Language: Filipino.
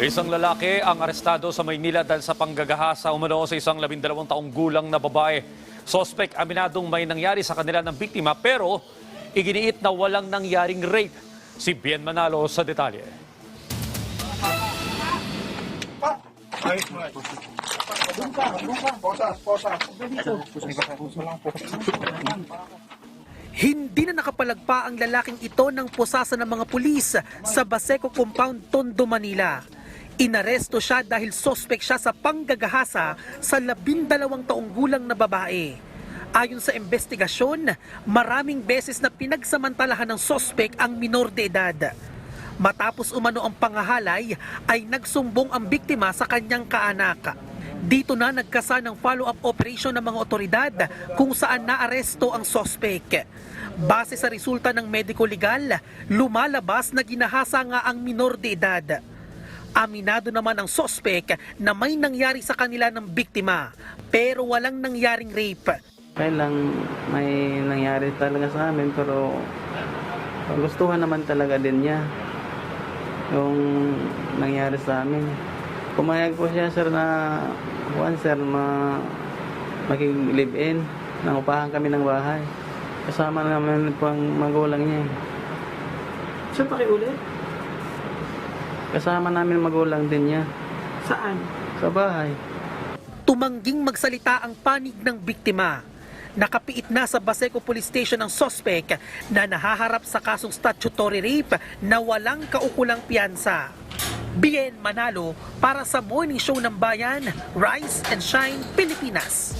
Isang lalaki ang arestado sa Maynila dahil sa panggagahasa umano sa isang labindalawang taong gulang na babae. Sospek aminadong may nangyari sa kanila ng biktima pero iginiit na walang nangyaring rape. Si Bien Manalo sa detalye. Hindi na nakapalagpa ang lalaking ito ng pusasa ng mga pulis sa Baseco Compound, Tondo, Manila. Inaresto siya dahil sospek siya sa panggagahasa sa labindalawang taong gulang na babae. Ayon sa investigasyon, maraming beses na pinagsamantalahan ng sospek ang minor de edad. Matapos umano ang pangahalay, ay nagsumbong ang biktima sa kanyang kaanak. Dito na nagkasa ng follow-up operation ng mga otoridad kung saan naaresto ang sospek. Base sa resulta ng medico legal, lumalabas na ginahasa nga ang minor de edad. Aminado naman ang sospek na may nangyari sa kanila ng biktima pero walang nangyaring rape. Kailang may nangyari talaga sa amin pero gustuhan naman talaga din niya yung nangyari sa amin. Pumayag po siya sir na one sir ma makig-live-in nang upahan kami ng bahay. Kasama naman po ang magulang niya. Saan pakiulit? Kasama namin magulang din niya Saan? sa bahay. Tumangging magsalita ang panig ng biktima. Nakapiit na sa Baseco Police Station ang sospek na nahaharap sa kasong statutory rape na walang kaukulang piyansa. Bien Manalo para sa Morning Show ng Bayan, Rise and Shine, Pilipinas.